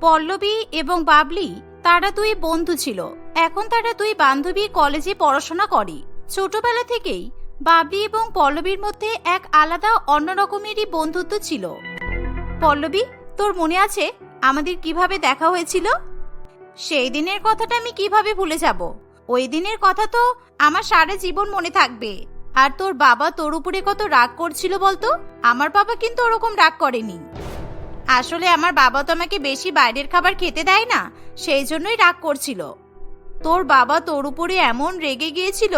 পল্লবী এবং বাবলি, তারা দুই বন্ধু ছিল। এখন তারা দুই বান্ধবী কলেজে পড়াশোনা করে। ছোটবেলা থেকেই বাবলি এবং পল্লবীর মধ্যে এক আলাদা অন্যরকমেরই বন্ধুত্ব ছিল। পল্লবী, তোর মনে আছে আমাদের কীভাবে দেখা হয়েছিল? সেই দিনের কথাটা আমি কীভাবে ভুলে যাব? ওই দিনের কথা তো আমার সারা জীবন মনে থাকবে। আর তোর বাবা তোর উপরে কত রাগ করছিল বলতো? আমার বাবা কিন্তু ওরকম রাগ করেনি। আসলে আমার বাবা তো আমাকে বেশি বাইরের খাবার খেতে দেয় না, সেই জন্যই রাগ করছিল। তোর বাবা তোর উপরে এমন রেগে গিয়েছিল,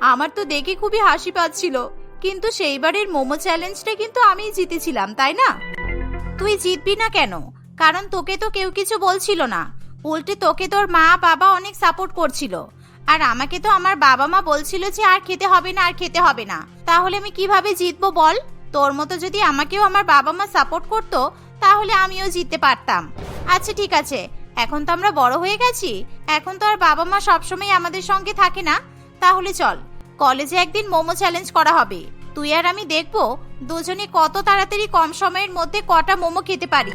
আমার তো দেখে খুবই হাসি পাচ্ছিল, কিন্তু সেইবারের মোমো চ্যালেঞ্জটা কিন্তু আমি জিতেছিলাম, তাই না? তুই জিতবি না কেন? কারণ তোকে তো কেউ কিছু বলছিল না। উল্টে তোকে তোর মা, বাবা অনেক সাপোর্ট করছিল। আর আমাকে তো আমার বাবা মা বলছিল যে আর খেতে হবে না, আর খেতে হবে না। তাহলে আমি কীভাবে জিতবো বল? তোর মতো যদি আমাকেও আমার বাবা মা সাপোর্ট করতো তাহলে আমিও জিততে পারতাম। আচ্ছা ঠিক আছে। এখন তো আমরা বড় হয়ে গেছি। এখন তো আর বাবা মা সবসময় আমাদের সঙ্গে থাকে না। তাহলে চল, কলেজে একদিন মোমো চ্যালেঞ্জ করা হবে। তুই আর আমি দেখব দুজনে কত তাড়াতাড়ি কম সময়ের মধ্যে কটা মোমো খেতে পারি।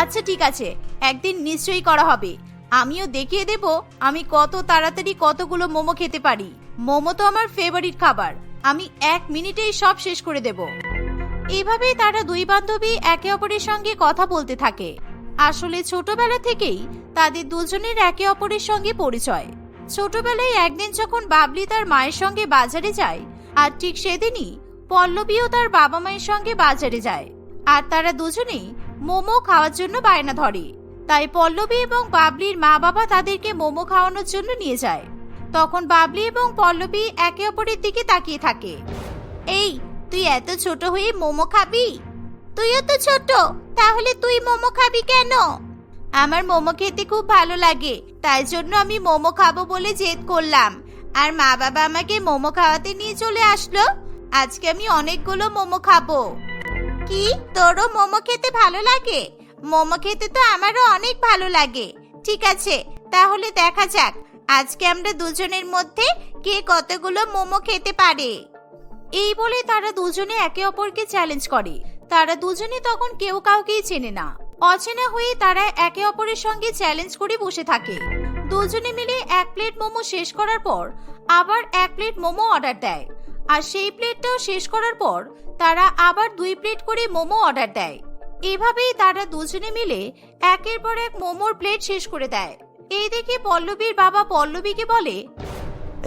আচ্ছা ঠিক আছে। একদিন নিশ্চয়ই করা হবে। আমিও দেখিয়ে দেব আমি কত তাড়াতাড়ি কতগুলো মোমো খেতে পারি। মোমো তো আমার ফেভারিট খাবার। আমি এক মিনিটেই সব শেষ করে দেব। এভাবেই তারা দুই বান্ধবী একে অপরের সঙ্গে কথা বলতে থাকে। আসলে ছোটবেলা থেকেই তাদের দুজনের একে অপরের সঙ্গে পরিচয়। ছোটবেলায় একদিন যখন বাবলি তার মায়ের সঙ্গে বাজারে যায়, আর ঠিক সেদিনই পল্লবীও তার বাবা মায়ের সঙ্গে বাজারে যায়, আর তারা দুজনেই মোমো খাওয়ার জন্য বায়না ধরে। তাই পল্লবী এবং বাবলির মা বাবা তাদেরকে মোমো খাওয়ানোর জন্য নিয়ে যায়। তখন বাবলি এবং পল্লবী একে অপরের দিকে তাকিয়ে থাকে। এই তুই এত ছোট হয়ে মোমো খাবি? তুইও তো ছোট, তাহলে তুই মোমো খাবি কেন? আমার মোমো খেতে খুব ভালো লাগে, তাই জন্য আমি মোমো খাব বলে জেদ করলাম। আর মা বাবা আমাকে মোমো খাওয়াতে নিয়ে চলে আসলো। আজকে আমি অনেকগুলো মোমো খাব। কি? তোরও মোমো খেতে ভালো লাগে? মোমো খেতে তো আমারও অনেক ভালো লাগে। ঠিক আছে, তাহলে দেখা যাক। আজকে আমরা দুজনের মধ্যে কে কতগুলো মোমো খেতে পারে। এই বলে তারা দুজনে একে অপরকে চ্যালেঞ্জ করে। তারা দুজনে তখন কেউ কাউকেই চেনে না। অচেনা হয়ে তারা একে অপরের সঙ্গে চ্যালেঞ্জ করে বসে থাকে। দুজনে মিলে এক প্লেট মোমো শেষ করার পর আবার এক প্লেট মোমো অর্ডার দেয়। আর সেই প্লেটটাও শেষ করার পর তারা আবার দুই প্লেট করে মোমো অর্ডার দেয়। এভাবেই তারা দুজনে মিলে একের পর এক মোমোর প্লেট শেষ করে দেয়। এই দেখে পল্লবীর বাবা পল্লবীকে বলে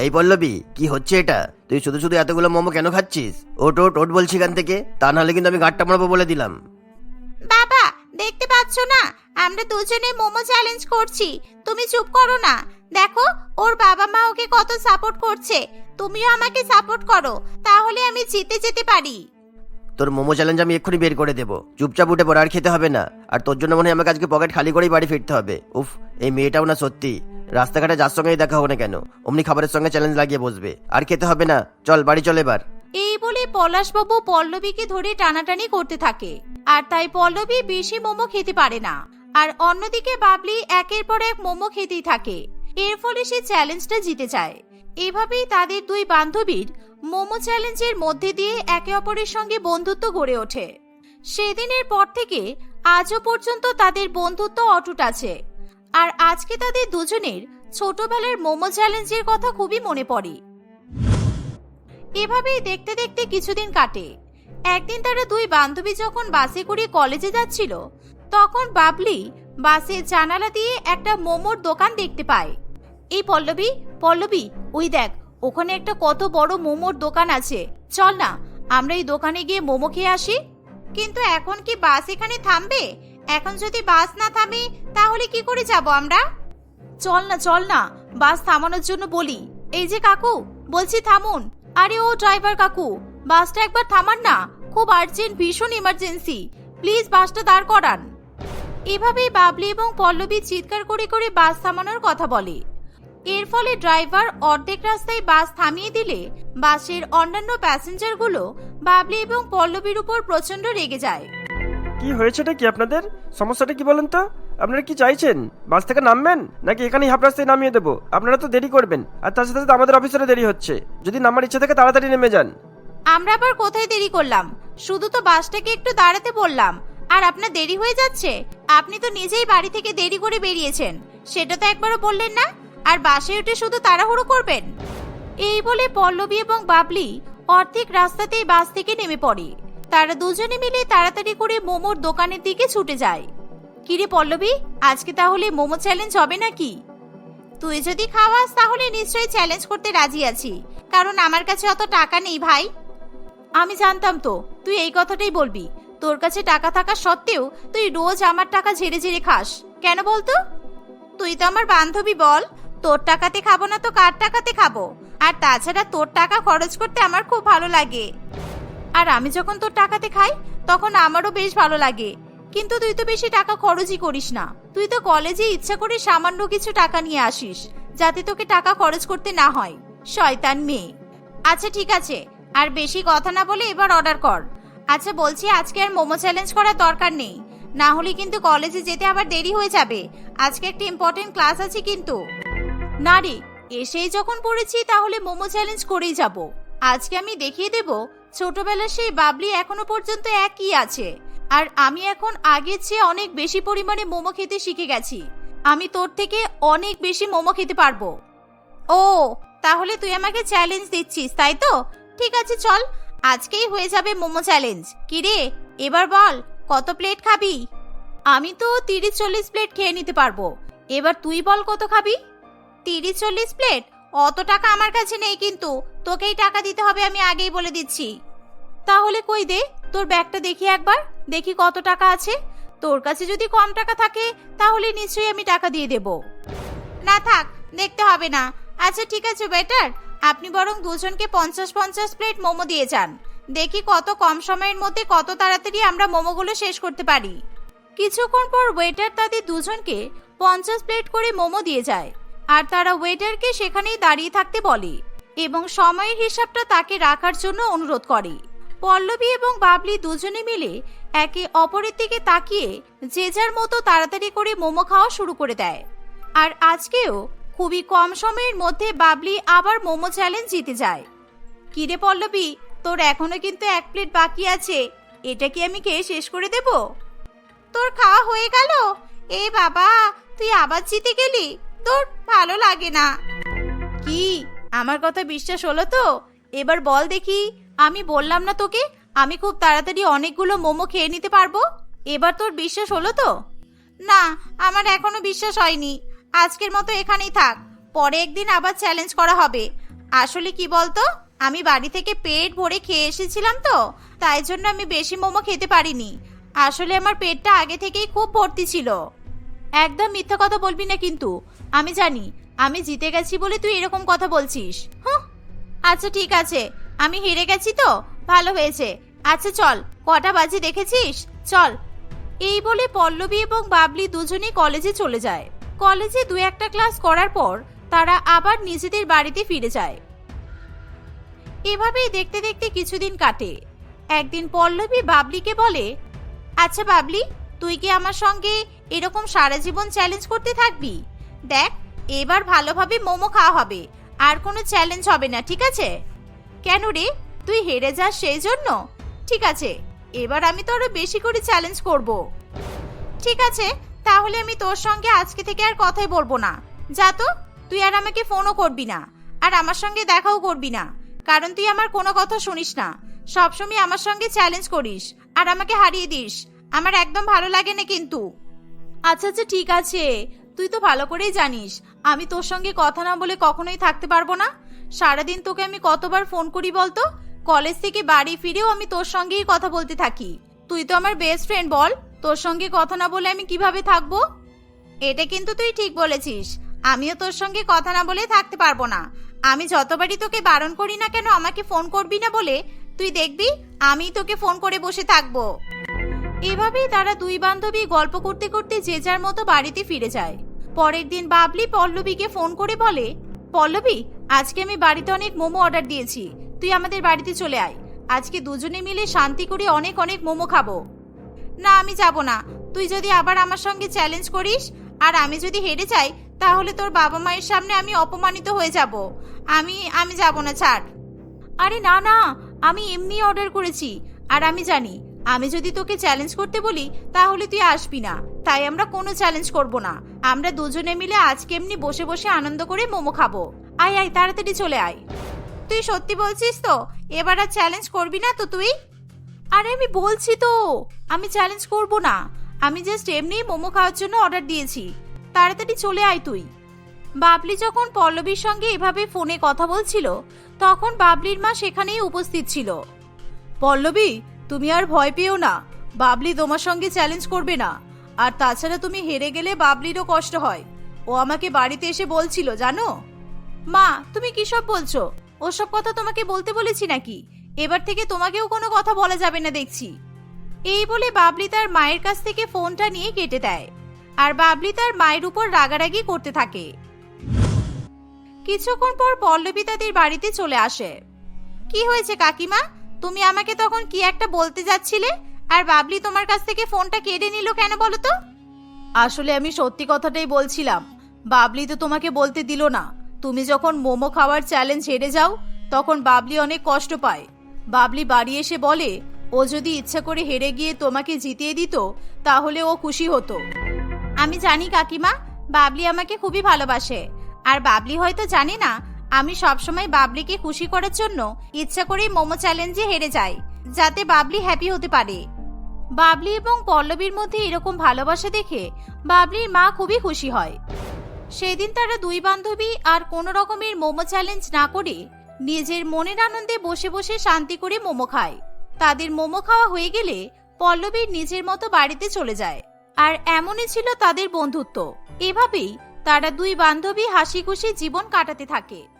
এই পল্লবী, কি হচ্ছে এটা? তুই শুধু শুধু এতগুলো মোমো কেন খাচ্ছিস? ওট ওট ওট বলছি এখান থেকে। তা নাহলে কিন্তু আমি গাঁটটা মারবো বলে দিলাম। বাবা, দেখতে পাচ্ছ না? আমরা দুজনে মোমো চ্যালেঞ্জ করছি। তুমি চুপ করো না। দেখো, ওর বাবা মা ওকে কত সাপোর্ট করছে। তুমিও আমাকে সাপোর্ট করো। তাহলে আমি জিতে যেতে পারি। তোর মোমো চ্যালেঞ্জ আমি এক্ষুনি বের করে দেবো। চুপচাপ উঠে পড়ে আর খেতে হবে না। আর তোর জন্য মনে হয় আমাকে আজকে পকেট খালি করেই বাড়ি ফিরতে হবে। উফ, এই মেয়েটাও না সত্যি। রাস্তাঘাটে যার সঙ্গেই দেখা হবে না কেন? অমনি খাবারের সঙ্গে চ্যালেঞ্জ লাগিয়ে বসবে। আর খেতে হবে না। চল, বাড়ি চল এবার। এই বলে পলাশবাবু পল্লবীকে ধরে টানাটানি করতে থাকে। আর তাই পল্লবী বেশি মোমো খেতে পারে না। আর অন্যদিকে বাবলি একের পর এক মোমো খেতেই থাকে। এর ফলে সে চ্যালেঞ্জটা জিতে যায়। এভাবেই তাদের দুই বান্ধবীর মোমো চ্যালেঞ্জের মধ্যে দিয়ে একে অপরের সঙ্গে বন্ধুত্ব গড়ে ওঠে। সেদিনের পর থেকে আজও পর্যন্ত তাদের বন্ধুত্ব অটুট আছে। আর আজকে তাদের দুজনের ছোটবেলার মোমো চ্যালেঞ্জের কথা খুবই মনে পড়ে। এভাবেই দেখতে দেখতে কিছুদিন কাটে। একদিন তারা দুই বান্ধবী যখন বাসে করে কলেজে যাচ্ছিল, তখন বাবলি বাসের জানালা দিয়ে একটা মোমোর দোকান দেখতে পায়। এই পল্লবী পল্লবী, ওই দেখ, ওখানে একটা কত বড় মোমোর দোকান আছে। চল না, আমরা এই দোকানে গিয়ে মোমো খেয়ে আসি। কিন্তু এখন কি বাস এখানে থামবে? এখন যদি বাস না থামে, তাহলে কি করে যাব আমরা? চল না চল না, বাস থামানোর জন্য বলি। এই যে কাকু, বলছি থামুন। আরে ও ড্রাইভার কাকু, বাসটা একবার থামান না, খুব আর্জেন্ট, ভীষণ ইমার্জেন্সি প্লিজ বাসটা দাঁড় করান। এভাবেই বাবলি এবং পল্লবী চিৎকার করে করে বাস থামানোর কথা বলে। এর ফলে ড্রাইভার অর্ধেক রাস্তায় বাস থামিয়ে দিলে বাসের অন্যান্য প্যাসেঞ্জারগুলো বাবলি এবং পল্লবীর উপর প্রচণ্ড রেগে যায়। কি হয়েছেটা কি আপনাদের? সমস্যাটা কি বলেন তো? আপনারা কি চাইছেন? বাস থেকে নামবেন? নাকি এখানেই হাফ রাস্তায় নামিয়ে দেবো? আপনারা তো দেরি করবেন আর তার সাথে সাথে আমাদের অফিসেরও দেরি হচ্ছে। যদি নামার ইচ্ছা থাকে তাড়াতাড়ি নেমে যান। আমরা আবার কোথায় দেরি করলাম? শুধু তো বাসটাকে একটু দাঁড়াতে বললাম। আর আপনার দেরি হয়ে যাচ্ছে? আপনি তো নিজেই বাড়ি থেকে দেরি করে বেরিয়েছেন। সেটা তো একবারও বললেন না? আর বাসে উঠে শুধু তাড়াহুড়ো করবেন? এই বলে পল্লবী এবং বাবলি অর্ধেক রাস্তাতেই বাস থেকে নেমে পড়ে। তারা দুজনে মিলে তাড়াতাড়ি করে মোমোর দোকানের দিকে ছুটে যায়। কিরে পল্লবী, আজকে তাহলে মোমো চ্যালেঞ্জ হবে নাকি? তুই যদি খাওয়াস তাহলে নিশ্চয়ই চ্যালেঞ্জ করতে রাজি আছি, কারণ আমার কাছে অত টাকা নেই ভাই। আমি জানতাম তো, তুই এই কথাটাই বলবি। তোর কাছে টাকা থাকা সত্ত্বেও তুই রোজ আমার টাকা ঝেড়ে ঝেড়ে খাস। কেন বলতো? তুই তো আমার বান্ধবী বল তোর টাকাতে খাব না তো কার টাকাতে খাব? আর তাছাড়া তোর টাকা খরচ করতে আমার খুব ভালো লাগে। আর আমি যখন তোর টাকাতে খাই, তখন আমারও বেশ ভালো লাগে। কিন্তু তুই তো বেশি টাকা খরচই করিস না। তুই তো কলেজে ইচ্ছা করে সামান্য কিছু টাকা নিয়ে আসিস, যাতে তোকে টাকা খরচ করতে না হয়। শয়তান মেয়ে। আচ্ছা ঠিক আছে। আর বেশি কথা না বলে এবার অর্ডার কর। আচ্ছা বলছি আজকে আর মোমো চ্যালেঞ্জ করার দরকার নেই। না হলে কিন্তু কলেজে যেতে আবার দেরি হয়ে যাবে। আজকে একটা ইম্পর্টেন্ট ক্লাস আছে কিন্তু। না রে এসেই যখন পড়েছি তাহলে মোমো চ্যালেঞ্জ করেই যাব। আজকে আমি দেখিয়ে দেব, ছোটবেলার সেই বাবলি এখনও পর্যন্ত একই আছে। আর আমি এখন আগের চেয়ে অনেক বেশি পরিমাণে মোমো খেতে শিখে গেছি। আমি তোর থেকে অনেক বেশি মোমো খেতে পারব। ও, তাহলে তুই আমাকে চ্যালেঞ্জ দিচ্ছিস, তাই তো? ঠিক আছে, চল। আজকেই হয়ে যাবে মোমো চ্যালেঞ্জ কিরে এবার বল, কত প্লেট খাবি? আমি তো তিরিশ চল্লিশ প্লেট খেয়ে নিতে পারব। এবার তুই বল কত খাবি? তিরিশ চল্লিশ প্লেট? অত টাকা আমার কাছে নেই কিন্তু। তোকেই টাকা দিতে হবে আমি আগেই বলে দিচ্ছি। তাহলে কই দে? তোর ব্যাগটা দেখি একবার। দেখি কত টাকা আছে। তোর কাছে যদি কম টাকা থাকে, তাহলে নিশ্চয়ই আমি টাকা দিয়ে দেব। না থাক, দেখতে হবে না। আচ্ছা ঠিক আছে, বেটার। আপনি বরং দুজনকে পঞ্চাশ পঞ্চাশ প্লেট মোমো দিয়ে যান। দেখি কত কম সময়ের মধ্যে কত তাড়াতাড়ি আমরা মোমোগুলো শেষ করতে পারি। কিছুক্ষণ পর ওয়েটার তাদের দুজনকে পঞ্চাশ প্লেট করে মোমো দিয়ে যায়। আর তারা ওয়েটারকে সেখানেই দাঁড়িয়ে থাকতে বলে এবং সময়ের হিসাবটা তাকে রাখার জন্য অনুরোধ করে। পল্লবী এবং বাবলি দুজনে মিলে একে অপরের দিকে তাকিয়ে যে যার মতো তাড়াতাড়ি করে মোমো খাওয়া শুরু করে দেয়। আর আজকেও খুবই কম সময়ের মধ্যে বাবলি আবার মোমো চ্যালেঞ্জ জিতে যায়। কিরে পল্লবী, তোর এখনও কিন্তু এক প্লেট বাকি আছে, এটা কি আমি খেয়ে শেষ করে দেব? তোর খাওয়া হয়ে গেল? এ বাবা, তুই আবার জিতে গেলি? তোর ভালো লাগে না। কি? আমার কথা বিশ্বাস হলো তো? এবার বল দেখি, আমি বললাম না তোকে আমি খুব তাড়াতাড়ি অনেকগুলো মোমো খেয়ে নিতে পারব? এবার তোর বিশ্বাস হলো তো? না, আমার এখনও বিশ্বাস হয়নি। আজকের মতো এখানেই থাক, পরে একদিন আবার চ্যালেঞ্জ করা হবে। আসলে কি বলতো, আমি বাড়ি থেকে পেট ভরে খেয়ে এসেছিলাম তো, তাই জন্য আমি বেশি মোমো খেতে পারিনি। আসলে আমার পেটটা আগে থেকেই খুব ভর্তি ছিল। একদম মিথ্যা কথা বলবি না কিন্তু আমি জানি, আমি জিতে গেছি বলে তুই এরকম কথা বলছিস। হুঁ? আচ্ছা ঠিক আছে। আমি হেরে গেছি তো? ভালো হয়েছে। আচ্ছা চল, কটা বাজে দেখেছিস? চল। এই বলে পল্লবী এবং বাবলি দুজনেই কলেজে চলে যায়। কলেজে দু একটা ক্লাস করার পর তারা আবার নিজেদের বাড়িতে ফিরে যায়। এভাবেই দেখতে দেখতে কিছুদিন কাটে। একদিন পল্লবী বাবলিকে বলে আচ্ছা বাবলি, তুই কি আমার সঙ্গে এরকম সারা জীবন চ্যালেঞ্জ করতে থাকবি? দেখ, এবার ভালোভাবে মোমো খাওয়া হবে। আর কোনো চ্যালেঞ্জ হবে না, ঠিক আছে? কেন রে? তুই হেরে যাস সেই জন্য? ঠিক আছে, এবার আমি তো আরও বেশি করে চ্যালেঞ্জ করব। ঠিক আছে, তাহলে আমি তোর সঙ্গে আজকে থেকে আর কথাই বলব না। যা তো, তুই আর আমাকে ফোনও করবি না। আর আমার সঙ্গে দেখাও করবি না। কারণ তুই আমার কোনো কথা শুনিস না। সবসময় আমার সঙ্গে চ্যালেঞ্জ করিস, আর আমাকে হারিয়ে দিস। আমার একদম ভালো লাগে না কিন্তু। আচ্ছা আচ্ছা ঠিক আছে। তুই তো ভালো করেই জানিস, আমি তোর সঙ্গে কথা না বলে কখনোই থাকতে পারব না। সারাদিন তোকে আমি কতবার ফোন করি বলতো? কলেজ থেকে বাড়ি ফিরেও আমি তোর সঙ্গেই কথা বলতে থাকি। তুই তো আমার বেস্ট ফ্রেন্ড বল, তোর সঙ্গে কথা না বলে আমি কীভাবে থাকব? এটা কিন্তু তুই ঠিক বলেছিস, আমিও তোর সঙ্গে কথা না বলে থাকতে পারব না। আমি যতবারই তোকে বারণ করি না কেন, আমাকে ফোন করবি না বলে, তুই দেখবি আমি তোকে ফোন করে বসে থাকব। এভাবেই তারা দুই বান্ধবী গল্প করতে করতে যে যার মতো বাড়িতে ফিরে যায়। পরের দিন বাবলি পল্লবীকে ফোন করে বলে, পল্লবী, আজকে আমি বাড়িতে অনেক মোমো অর্ডার দিয়েছি। তুই আমাদের বাড়িতে চলে আয়। আজকে দুজনে মিলে শান্তি করে অনেক অনেক মোমো খাব। না, আমি যাব না। তুই যদি আবার আমার সঙ্গে চ্যালেঞ্জ করিস, আর আমি যদি হেরে যাই, তাহলে তোর বাবা মায়ের সামনে আমি অপমানিত হয়ে যাব। আমি আমি যাব না, ছাড়। আরে না না, আমি এমনি অর্ডার করেছি। আর আমি জানি, আমি যদি তোকে চ্যালেঞ্জ করতে বলি, তাহলে তুই আসবি না। তাই আমরা কোনো চ্যালেঞ্জ করব না। আমরা দুজনে মিলে আজকে এমনি বসে বসে আনন্দ করে মোমো খাব। আয় আয়, তাড়াতাড়ি চলে আয়। তুই সত্যি বলছিস তো? এবার আর চ্যালেঞ্জ করবি না তো তুই? আরে আমি বলছি তো, আমি চ্যালেঞ্জ করব না। আমি জাস্ট এমনি মোমো খাওয়ার জন্য অর্ডার দিয়েছি। তাড়াতাড়ি চলে আয় তুই। বাবলি যখন পল্লবীর সঙ্গে এভাবে ফোনে কথা বলছিল, তখন বাবলির মা সেখানেই উপস্থিত ছিল। পল্লবী, তুমি আর ভয় পেও না। বাবলি তোমার সঙ্গে চ্যালেঞ্জ করবে না। আর তাছাড়া তুমি হেরে গেলে বাবলিরও কষ্ট হয়। ও আমাকে বাড়িতে এসে বলছিল, জানো? মা, তুমি কি সব বলছো? ওসব কথা তোমাকে বলতে বলেছি নাকি? এবার থেকে তোমাকেও কোনো কথা বলা যাবে না দেখছি। এই বলে বাবলি তার মায়ের কাছ থেকে ফোনটা নিয়ে কেটে দেয়। আর বাবলি তার মায়ের উপর রাগারাগি করতে থাকে। কিছুক্ষণ পর পল্লবী তাদের বাড়িতে চলে আসে। কি হয়েছে কাকিমা? তুমি আমাকে তখন কি একটা বলতে যাচ্ছিলে? আর বাবলি তোমার কাছ থেকে ফোনটা কেড়ে নিল কেন বলো তো? আসলে আমি সত্যি কথাটাই বলছিলাম। বাবলি তো তোমাকে বলতে দিল না। তুমি যখন মোমো খাওয়ার চ্যালেঞ্জ হেরে যাও তখন বাবলি অনেক কষ্ট পায়। বাবলি বাড়ি এসে বলে ও যদি ইচ্ছা করে হেরে গিয়ে তোমাকে জিতিয়ে দিত তাহলে ও খুশি হতো। আমি জানি কাকিমা বাবলি আমাকে খুবই ভালোবাসে। আর বাবলি হয়তো জানে না আমি সবসময় বাবলিকে খুশি করার জন্য ইচ্ছা করেই মোমো চ্যালেঞ্জে হেরে যাই যাতে বাবলি হ্যাপি হতে পারে। বাবলি এবং পল্লবীর মধ্যে এরকম ভালোবাসা দেখে বাবলির মা খুবই খুশি হয়। সেদিন তারা দুই বান্ধবী আর কোনো রকমের মোমো চ্যালেঞ্জ না করে নিজের মনের আনন্দে বসে বসে শান্তি করে মোমো খায়। তাদের মোমো খাওয়া হয়ে গেলে পল্লবীর নিজের মতো বাড়িতে চলে যায়। আর এমনই ছিল তাদের বন্ধুত্ব। এভাবেই তারা দুই বান্ধবী হাসি খুশি জীবন কাটাতে থাকে।